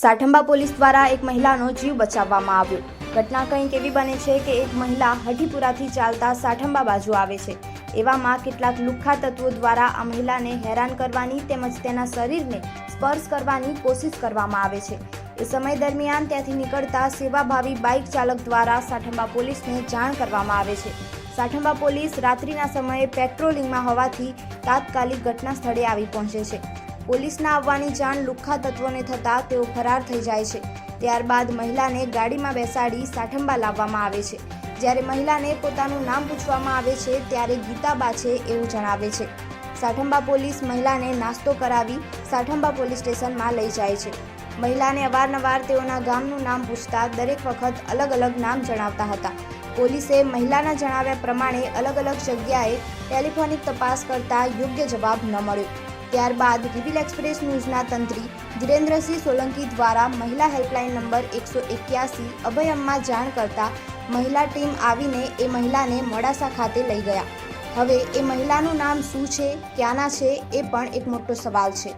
Sathamba police દ્વારા એક મહિલાનો જીવ બચાવવામાં આવ્યો. ઘટના કંઈક એવી બને છે કે એક મહિલા હઠીપુરાથી ચાલતા સાઠંબા બાજુ આવે છે. એવામાં કેટલાક લુખ્ખા તત્વો દ્વારા આ મહિલાને હેરાન કરવાની તેમજ તેના શરીરને સ્પર્શ કરવાની કોશિશ કરવામાં આવે છે. એ સમય દરમિયાન ત્યાંથી નીકળતા સેવાભાવી બાઇક ચાલક દ્વારા સાઠંબા પોલીસને જાણ કરવામાં આવે છે. સાઠંબા પોલીસ રાત્રિના સમયે પેટ્રોલિંગમાં હોવાથી તાત્કાલિક ઘટના સ્થળે આવી પહોંચે છે. પોલીસના આવવાની જાણ લુખ્ખા તત્વોને થતાં તેઓ ફરાર થઈ જાય છે. ત્યારબાદ મહિલાને ગાડીમાં બેસાડી સાઠંબા લાવવામાં આવે છે. જ્યારે મહિલાને પોતાનું નામ પૂછવામાં આવે છે, ત્યારે ગીતાબા છે એવું જણાવે છે. સાઠંબા પોલીસ મહિલાને નાસ્તો કરાવી સાઠંબા પોલીસ સ્ટેશનમાં લઈ જાય છે. મહિલાને અવારનવાર તેઓના ગામનું નામ પૂછતા દરેક વખત અલગ અલગ નામ જણાવતા હતા. પોલીસે મહિલાના જણાવ્યા પ્રમાણે અલગ અલગ જગ્યાએ ટેલિફોનિક તપાસ કરતા યોગ્ય જવાબ ન મળ્યો. ત્યારબાદ રિવિલ એક્સપ્રેસ ન્યૂઝના તંત્રી ધીરેન્દ્રસિંહ સોલંકી દ્વારા મહિલા હેલ્પલાઇન નંબર એકસો એક્યાસી અભયમમાં જાણ કરતા મહિલા ટીમ આવીને એ મહિલાને મોડાસા ખાતે લઈ ગયા. હવે એ મહિલાનું નામ શું છે, ક્યાંના છે, એ પણ એક મોટો સવાલ છે.